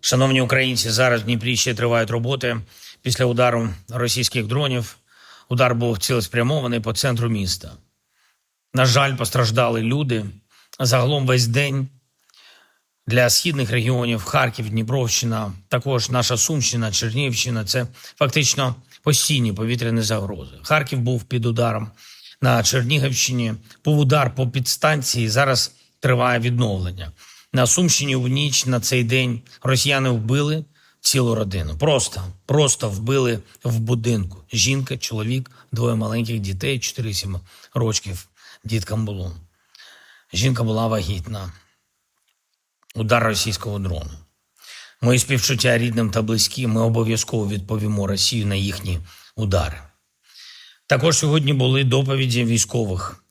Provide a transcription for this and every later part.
Шановні українці, зараз в Дніпрі ще тривають роботи після удару російських дронів. Удар був цілеспрямований по центру міста. На жаль, постраждали люди. Загалом весь день для східних регіонів Харків, Дніпровщина, також наша Сумщина, Чернігівщина це фактично постійні повітряні загрози. Харків був під ударом на Чернігівщині, був удар по підстанції. Зараз триває відновлення. На Сумщині в ніч на цей день росіяни вбили цілу родину. Просто, просто вбили в будинку. Жінка, чоловік, двоє маленьких дітей, 4-7 років діткам було. Жінка була вагітна. Удар російського дрону. Мої співчуття рідним та близьким. Ми обов'язково відповімо Росію на їхні удари. Також сьогодні були доповіді військових,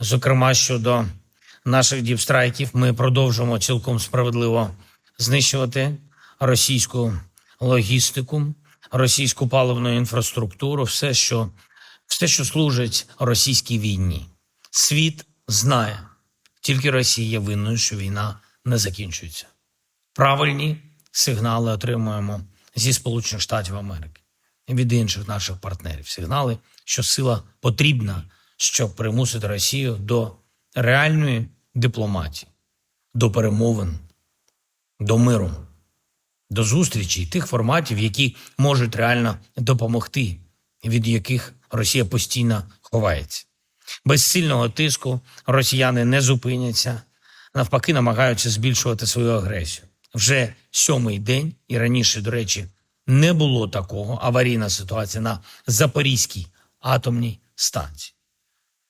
зокрема щодо наших діпстрайків. Ми продовжуємо цілком справедливо знищувати російську логістику, російську паливну інфраструктуру, все, що, все, що служить російській війні. Світ знає, тільки Росія винною, що війна не закінчується. Правильні сигнали отримуємо зі Сполучених Штатів Америки від інших наших партнерів. Сигнали, що сила потрібна, щоб примусити Росію до реальної дипломатії, до перемовин, до миру, до зустрічі тих форматів, які можуть реально допомогти, від яких Росія постійно ховається. Без сильного тиску росіяни не зупиняться, навпаки, намагаються збільшувати свою агресію. Вже сьомий день, і раніше, до речі, не було такого аварійна ситуація на Запорізькій атомній станції.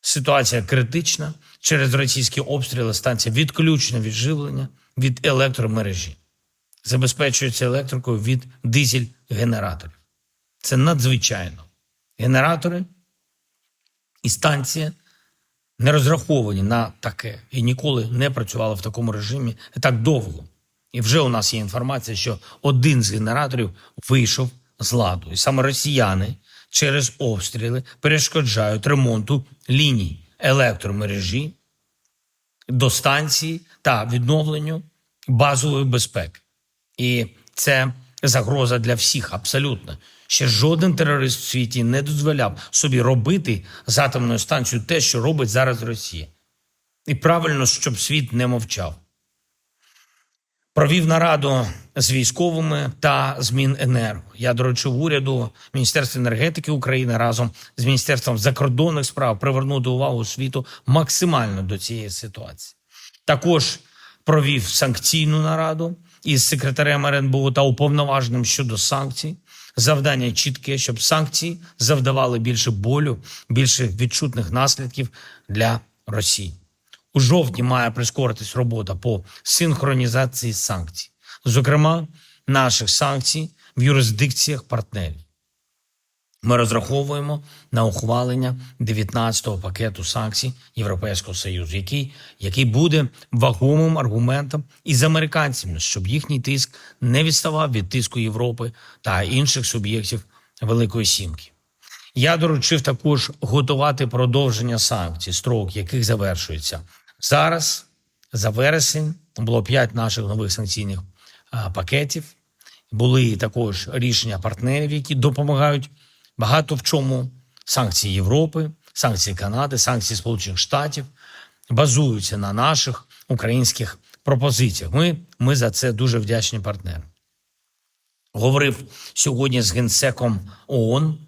Ситуація критична через російські обстріли. Станція відключена від живлення від електромережі, забезпечується електрикою від дизель-генераторів. Це надзвичайно. Генератори і станція не розраховані на таке і ніколи не працювали в такому режимі так довго. І вже у нас є інформація, що один з генераторів вийшов з ладу. І саме росіяни через обстріли перешкоджають ремонту ліній електромережі до станції та відновленню базової безпеки. І це загроза для всіх абсолютно. Ще жоден терорист в світі не дозволяв собі робити з атомною станцією те, що робить зараз Росія. І правильно, щоб світ не мовчав. Провів нараду з військовими та з Міненерго. Я доручив уряду Міністерства енергетики України разом з Міністерством закордонних справ привернути увагу світу максимально до цієї ситуації. Також провів санкційну нараду із секретарем РНБО та уповноваженим щодо санкцій. Завдання чітке, щоб санкції завдавали більше болю, більше відчутних наслідків для Росії. У жовтні має прискоритись робота по синхронізації санкцій, зокрема наших санкцій в юрисдикціях партнерів. Ми розраховуємо на ухвалення 19-го пакету санкцій Європейського Союзу, який, який буде вагомим аргументом із американцями, щоб їхній тиск не відставав від тиску Європи та інших суб'єктів Великої Сімки. Я доручив також готувати продовження санкцій, строк яких завершується зараз. За вересень було п'ять наших нових санкційних пакетів. Були також рішення партнерів, які допомагають багато в чому. Санкції Європи, санкції Канади, санкції Сполучених Штатів базуються на наших українських пропозиціях. Ми, ми за це дуже вдячні партнери. Говорив сьогодні з генсеком ООН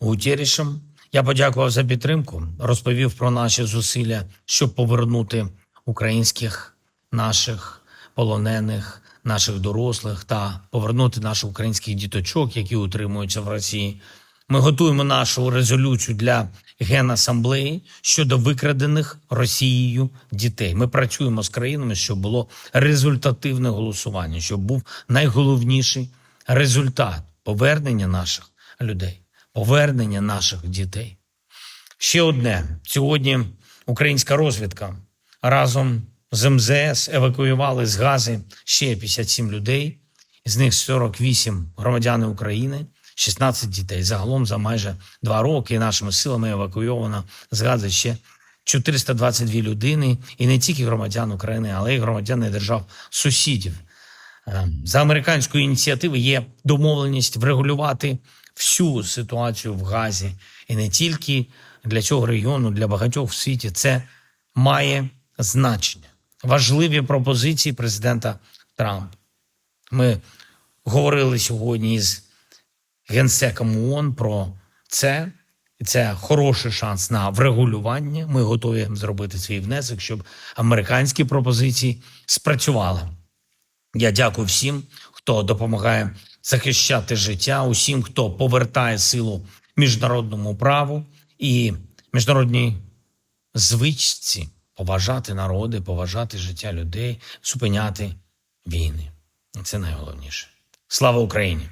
Гутєрішем. Я подякував за підтримку, розповів про наші зусилля, щоб повернути українських наших полонених, наших дорослих та повернути наших українських діточок, які утримуються в Росії. Ми готуємо нашу резолюцію для генасамблеї щодо викрадених Росією дітей. Ми працюємо з країнами, щоб було результативне голосування, щоб був найголовніший результат повернення наших людей, повернення наших дітей. Ще одне сьогодні українська розвідка разом з МЗС евакуювали з Гази ще 57 людей, з них 48 громадяни України, 16 дітей. Загалом за майже два роки нашими силами евакуйовано з Гази ще 422 людини, і не тільки громадян України, але й громадяни держав сусідів Е, За американською ініціативою є домовленість врегулювати всю ситуацію в Газі. І не тільки для цього регіону, для багатьох в світі це має значення. Важливі пропозиції президента Трампа. Ми говорили сьогодні з генсеком ООН про це. І це хороший шанс на врегулювання. Ми готові зробити свій внесок, щоб американські пропозиції спрацювали. Я дякую всім, хто допомагає захищати життя, усім, хто повертає силу міжнародному праву і міжнародній звичці поважати народи, поважати життя людей, зупиняти війни. Це найголовніше. Слава Україні!